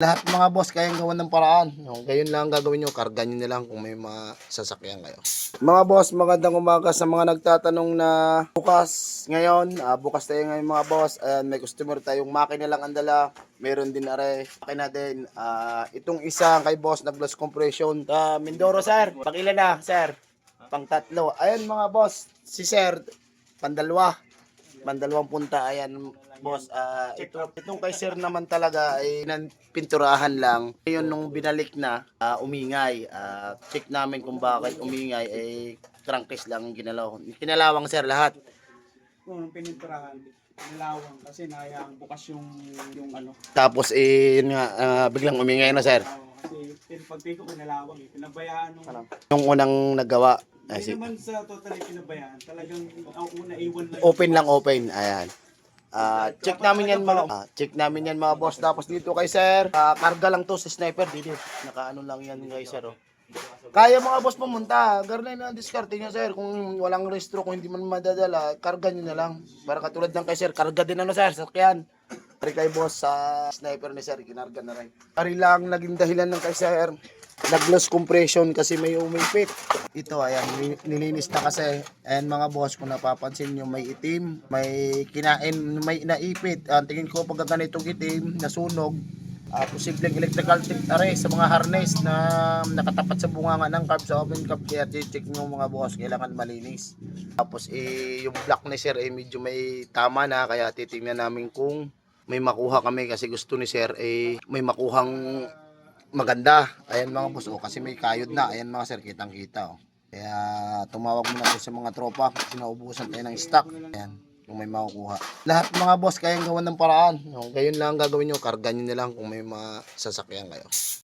Lahat mga boss, kayang gawan ng paraan. No, gayon lang ang gagawin nyo, karga nyo na lang kung may mga sasakyan kayo. Mga boss, magandang umaga sa mga nagtatanong na bukas ngayon. ah, bukas tayo ngayon mga boss. Ayan, may customer tayong makina lang ang dala. Meron din are. Makina din. Ah, itong isa kay boss, nag-loss compression. Ah, Mindoro sir, pakila na sir. Pang tatlo. Ayan mga boss, si sir, pandalwa. Pandalawang punta. Ayan boss, ah, ito, itong kay sir naman talaga ay pinturahan lang. Ngayon nung binalik na, ah, umingay. Ah, check namin kung bakit umingay ay crankcase lang ang ginalaw. Kinalawang sir lahat. Kung pininturahan, nilawang kasi nayang bukas yung yung ano. Tapos eh, yun nga, ah, biglang umingay na sir. Oo, kasi pag ko nilawang eh. Pinabayaan nung Yung unang nagawa, ay, si, naman sa totally pinabayaan. Talagang ang una iwan lang. open lang open. Ayan. Ah, check namin yan mga ah, check namin yan mga boss. Tapos dito kay sir, ah, karga lang to sa sniper dito. Nakaano lang yan kay sir oh. Kaya mga boss pumunta, garnay na ang diskarte niya sir. Kung walang restro, kung hindi man madadala, karga niyo na lang. Para katulad ng kay sir, karga din ano sir, sakyan. Pari kay boss sa sniper ni sir, kinarga na rin. Pari lang naging dahilan ng kay sir. Nag-loss compression kasi may umipit. Ito, ayan, ni- nilinis na kasi. Ayan mga boss, kung napapansin nyo, may itim, may kinain, may naipit. Ang tingin ko pag ganitong itim, nasunog, ah posibleng electrical are sa mga harness na nakatapat sa bunganga ng carb sa open cup kaya check nyo mga boss kailangan malinis tapos eh yung black ni sir eh medyo may tama na kaya titingnan namin kung may makuha kami kasi gusto ni sir eh may makuhang maganda ayan mga boss oh, kasi may kayod na ayan mga sir kitang kita oh. kaya tumawag muna tayo sa mga tropa kasi naubusan tayo ng stock ayan kung may makukuha. Lahat mga boss kayang gawan ng paraan. No, gayon lang ang gagawin nyo, karga nyo na lang kung may mga sasakyan kayo.